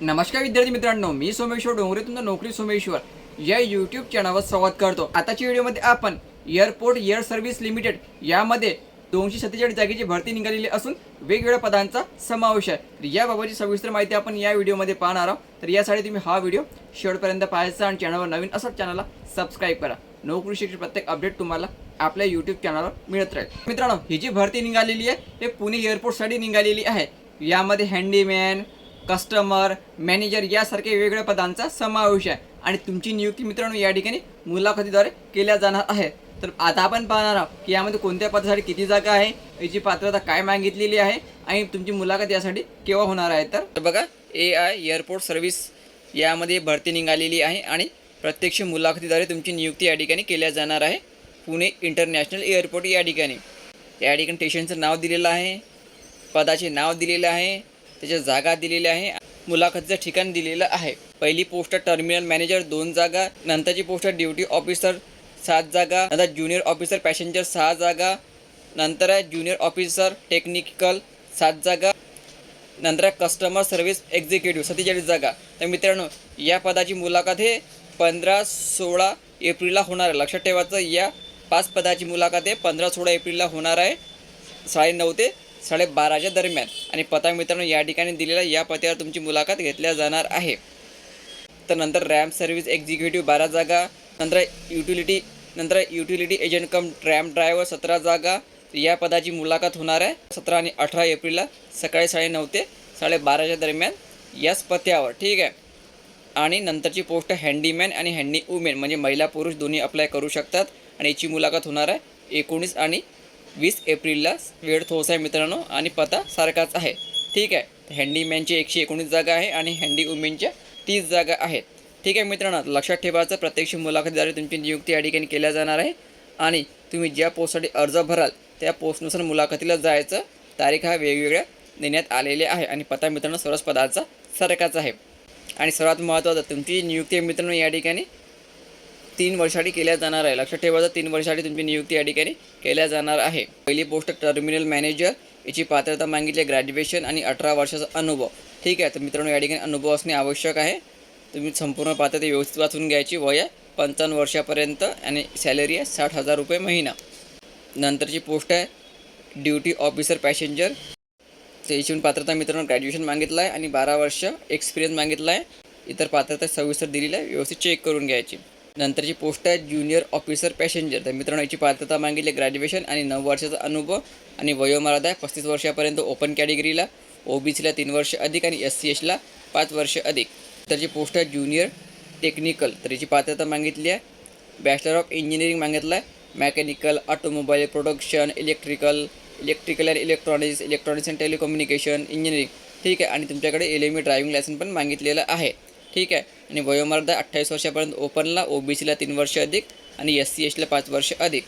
नमस्कार विद्यार्थी मित्रांनो मी सोमेश्वर डोंगरे नोकरी सोमेश्वर. या यूट्यूब चॅनलवर संवाद करतो. आताच्या व्हिडिओमध्ये आपण एअरपोर्ट एअर सर्व्हिस लिमिटेड यामध्ये दोनशे सत्तेचाळीस जागेची भरती निघालेली असून वेगवेगळ्या पदांचा समावेश आहे. तर याबाबतची सविस्तर माहिती आपण या व्हिडिओमध्ये पाहणार आहोत. तर यासाठी तुम्ही हा व्हिडिओ शेवटपर्यंत पाहायचा आणि चॅनलवर नवीन असं चॅनलला सबस्क्राईब करा. नोकरी शिक्षण प्रत्येक अपडेट तुम्हाला आपल्या यूट्यूब चॅनलवर मिळत राहील. मित्रांनो ही जी भरती निघालेली आहे ते पुणे एअरपोर्टसाठी निघालेली आहे. यामध्ये हँडीमॅन कस्टमर मॅनेजर यासारख्या वेगवेगळ्या पदांचा समावेश आहे. आणि तुमची नियुक्ती मित्रांनो या ठिकाणी मुलाखतीद्वारे केल्या जाणार आहे. तर आता आपण पाहणार आहोत की यामध्ये कोणत्या पदासाठी किती जागा आहे याची पात्रता काय मागितलेली आहे आणि तुमची मुलाखत यासाठी केव्हा होणार आहे. तर बघा ए आय एअरपोर्ट सर्व्हिस यामध्ये भरती निघालेली आहे आणि प्रत्यक्ष मुलाखतीद्वारे तुमची नियुक्ती या ठिकाणी केल्या जाणार आहे. पुणे इंटरनॅशनल एअरपोर्ट या ठिकाणी. या ठिकाणी स्टेशनचं नाव दिलेलं आहे पदाचे नाव दिलेलं आहे. त्याच्या जागा दिलेल्या आहे. मुलाखतीचं ठिकाण दिलेलं आहे. पहिली पोस्ट टर्मिनल मॅनेजर दोन जागा. नंतरची पोस्ट ड्युटी ऑफिसर सात जागा. नंतर ज्युनियर ऑफिसर पॅसेंजर सहा जागा. नंतर आहे ज्युनियर ऑफिसर टेक्निकल सात जागा. नंतर आहे कस्टमर सर्व्हिस एक्झिक्युटिव्ह सत्तेचाळीस जागा. तर मित्रांनो या पदाची मुलाखत हे पंधरा सोळा एप्रिलला होणार आहे. लक्षात ठेवायचं या पाच पदाची मुलाखत हे पंधरा सोळा एप्रिलला होणार आहे. साडे नऊ ते साडेबाराच्या दरम्यान आणि पता मित्रांनो या ठिकाणी दिलेल्या या पत्यावर तुमची मुलाखत घेतल्या जाणार आहे. तर नंतर रॅम्प सर्व्हिस एक्झिक्युटिव्ह बारा जागा नंतर युटिलिटी नंतर utility agent cum ramp driver सतरा जागा. या पदाची मुलाखत होणार आहे सतरा आणि अठरा एप्रिलला सकाळी साडेनऊ ते साडेबाराच्या दरम्यान याच पत्यावर ठीक आहे? आणि नंतरची पोस्ट हँडीमॅन आणि हँडी वुमेन म्हणजे महिला पुरुष दोन्ही अप्लाय करू शकतात आणि याची मुलाखत होणार आहे एकोणीस आणि वीस एप्रिलला वेळ थोस आहे मित्रांनो आणि पत्ता सारखाच आहे. ठीक आहे? हँडीमॅनची एकशे एकोणीस जागा आहे आणि हँडी वुमेनच्या तीस जागा आहेत. ठीक आहे मित्रांनो? लक्षात ठेवायचं प्रत्यक्ष मुलाखतीद्वारे तुमची नियुक्ती या ठिकाणी केल्या जाणार आहे. आणि तुम्ही ज्या पोस्टसाठी अर्ज भराल त्या पोस्टनुसार मुलाखतीला जायचं तारीख हा वेगवेगळ्या देण्यात आलेले आहे. आणि पत्ता मित्रांनो सर्वच पदाचा सारखाच आहे. आणि सर्वात महत्त्वाचं तुमची नियुक्ती मित्रांनो या ठिकाणी. तीन वर्षासाठी केल्या जाणार आहे. लक्षात ठेवायचं तीन वर्षासाठी तुमची नियुक्ती या ठिकाणी केल्या जाणार आहे. पहिली पोस्ट टर्मिनल मॅनेजर याची पात्रता मागितली ग्रॅज्युएशन आणि अठरा वर्षाचा अनुभव. ठीक आहे तर मित्रांनो या ठिकाणी अनुभव असणे आवश्यक आहे. तुम्ही संपूर्ण पात्रता व्यवस्थित वाचून घ्यायची. वय आहे पंचावन्न वर्षापर्यंत आणि सॅलरी आहे साठ हजार रुपये महिना. नंतरची पोस्ट आहे ड्युटी ऑफिसर पॅसेंजर. त्याची पात्रता मित्रांनो ग्रॅज्युएशन मागितलं आहे आणि बारा वर्ष एक्सपिरियन्स मागितला आहे. इतर पात्रता सविस्तर दिलेली आहे व्यवस्थित चेक करून घ्यायची. नंतरची पोस्ट आहे ज्युनियर ऑफिसर पॅसेंजर तर मित्रांनो याची पात्रता मागितली ग्रॅज्युएशन आणि नऊ वर्षाचा अनुभव आणि वयोमर्यादा आहे. पस्तीस वर्षापर्यंत ओपन कॅटेगरीला ओ बी सीला तीन वर्ष अधिक आणि एस सी एसला पाच वर्ष अधिक. त्याची पोस्ट आहे ज्युनियर टेक्निकल तर याची पात्रता मागितली आहे. बॅचलर ऑफ इंजिनिअरिंग मागितलं आहे. Mechanical automobile production electrical electrical and electronics electronics and telecommunication engineering ठीक आहे. आणि तुमच्याकडे L M E driving licence पण मागितलेलं आहे. ठीक आहे. आणि वयोमर्यादा अठ्ठावीस वर्षापर्यंत ओपनला ओ बी सीला तीन वर्ष अधिक आणि एस सी एसला पाच वर्ष अधिक.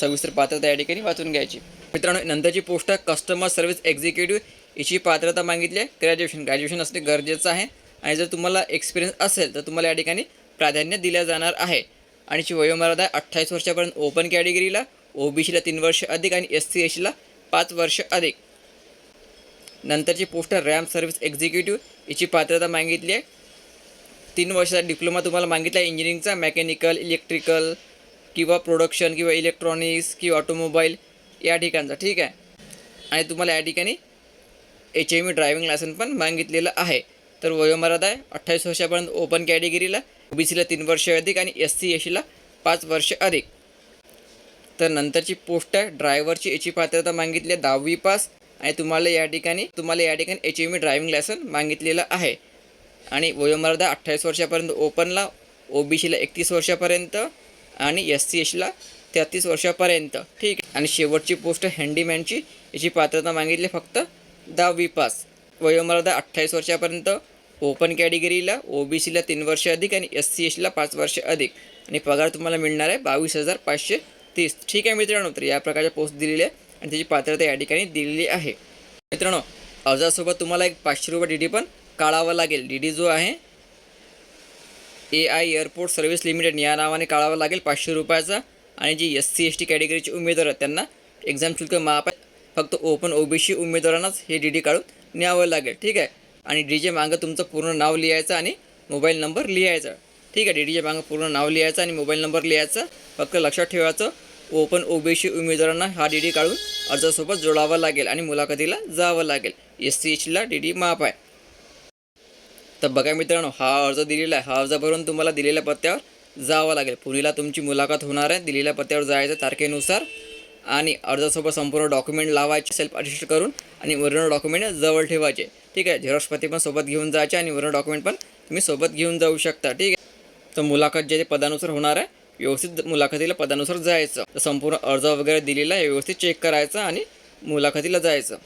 सविस्तर पात्रता या ठिकाणी वाचून घ्यायची. मित्रांनो नंतरची पोस्ट आहे कस्टमर सर्व्हिस एक्झिक्युटिव्ह याची पात्रता मागितली आहे ग्रॅज्युएशन ग्रॅज्युएशन असणे गरजेचं आहे. आणि जर तुम्हाला एक्सपिरियन्स असेल तर तुम्हाला या ठिकाणी प्राधान्य दिल्या जाणार आहे. आणि ची वयोमर्यादा अठ्ठावीस वर्षापर्यंत ओपन कॅटेगरीला ओ बी सीला तीन वर्ष अधिक आणि एस सी एसला पाच वर्ष अधिक. नंतरची पोस्ट आहे सर्व्हिस एक्झिक्युटिव्ह याची पात्रता मागितली आहे तीन वर्षाचा डिप्लोमा तुम्हाला मागितला आहे इंजिनिअरिंगचा मेकॅनिकल इलेक्ट्रिकल किंवा प्रोडक्शन किंवा इलेक्ट्रॉनिक्स किंवा ऑटोमोबाईल या ठिकाणचा ठीक आहे? आणि तुम्हाला या ठिकाणी H M E driving licence पण मागितलेलं आहे. तर वयोमर्यादा आहे अठ्ठावीस वर्षापर्यंत ओपन कॅटेगरीला ओ बी सीला तीन वर्ष अधिक आणि एस सी एसीला पाच वर्ष अधिक. तर नंतरची पोस्ट आहे ड्रायव्हरची याची पात्रता मागितली आहे दहावी पास. आणि तुम्हाला या ठिकाणी तुम्हाला या ठिकाणी H M E driving licence मागितलेलं आहे. आणि वयोमर्यादा अठ्ठावीस वर्षापर्यंत ओपनला ओ बी सीला एकतीस वर्षापर्यंत आणि एस सी एसला तेहतीस वर्षापर्यंत. ठीक आहे. आणि शेवटची पोस्ट हँडीमॅनची याची पात्रता मागितली फक्त दहावी पास. वयोमर्यादा अठ्ठावीस वर्षापर्यंत ओपन कॅटेगरीला ओ बी सीला तीन वर्ष अधिक आणि एस सी एसला पाच वर्ष अधिक. आणि पगार तुम्हाला मिळणार आहे बावीस हजार पाचशे तीस. ठीक आहे मित्रांनो तर या प्रकारच्या पोस्ट दिलेल्या आहे आणि त्याची पात्रता या ठिकाणी दिलेली आहे. मित्रांनो अर्जासोबत तुम्हाला एक पाचशे रुपये डी डी पण काढावा लागेल. डी डी जो आहे A I airport service limited या नावाने काढावा लागेल पाचशे रुपयाचा. आणि जी एस सी एस टी कॅटेगरीचे उमेदवार आहेत त्यांना एक्झाम शुल्क माफ आहे. फक्त ओपन ओ बी सी उमेदवारांनाच हे डी डी काढून न्यावं लागेल. ठीक आहे? आणि डी जे मागं तुमचं पूर्ण नाव लिहायचं आणि मोबाईल नंबर लिहायचा. ठीक आहे? डी डी जे मागं पूर्ण नाव लिहायचं आणि मोबाईल नंबर लिहायचा. फक्त लक्षात ठेवायचं ओपन ओबीसी उमेदवारांना हा डी डी काढून अर्जासोबत जोडावा लागेल आणि मुलाखतीला जावं लागेल. एस सी एचला डी डी माफ आहे. तर बघा मित्रांनो हा अर्ज दिलेला आहे. हा अर्ज भरून तुम्हाला दिलेल्या पत्त्यावर जावं लागेल. पुणेला तुमची मुलाखत होणार आहे. दिलेल्या पत्त्यावर जायचं तारखेनुसार. आणि अर्जासोबत संपूर्ण डॉक्युमेंट लावायचे सेल्फ अटेस्ट करून आणि वर्ण डॉक्युमेंट जवळ ठेवायचे. ठीक आहे? झेरॉक्सपती पण सोबत घेऊन जायचे आणि वर्ण डॉक्युमेंट पण तुम्ही सोबत घेऊन जाऊ शकता. ठीक आहे? तर मुलाखत जे ते पदानुसार होणार आहे. व्यवस्थित मुलाखतीला पदानुसार जायचं. तर संपूर्ण अर्ज वगैरे दिलेला आहे. व्यवस्थित चेक करायचा आणि मुलाखतीला जायचं.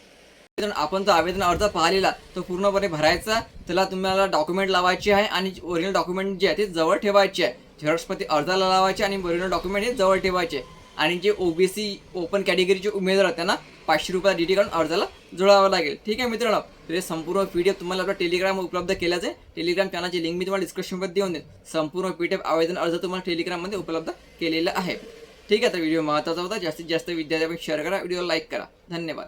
आपण जो आवेदन अर्ज पाहिलेला. तो पूर्णपणे भरायचा. त्याला तुम्हाला डॉक्युमेंट लावायचे आहे आणि ओरिजिनल डॉक्युमेंट जे आहे ते जवळ ठेवायचे आहे. झेरॉक्समध्ये अर्जाला लावायचे आणि ओरिजिनल डॉक्युमेंट हे जवळ ठेवायचे. आणि जे ओबीसी ओपन कॅटेगरीचे उमेदवार आहेत त्यांना पाचशे रुपया डी टी काढून अर्जाला जुळावं लागेल. ठीक आहे मित्रांनो? तर हे संपूर्ण पी डी एफ तुम्हाला आपल्या टेलिग्राम उपलब्ध केल्याच आहे. टेलिग्राम चॅनलची लिंक मी तुम्हाला डिस्क्रिप्शनमध्ये देऊन देईन. संपूर्ण पी डी एफ आवेदन अर्ज तुम्हाला टेलिग्राममध्ये उपलब्ध केलेला आहे. ठीक आहे तर व्हिडिओ महत्त्वाचा होता. जास्तीत जास्त विद्यार्थ्यांनी शेअर करा. व्हिडिओ लाईक करा. धन्यवाद.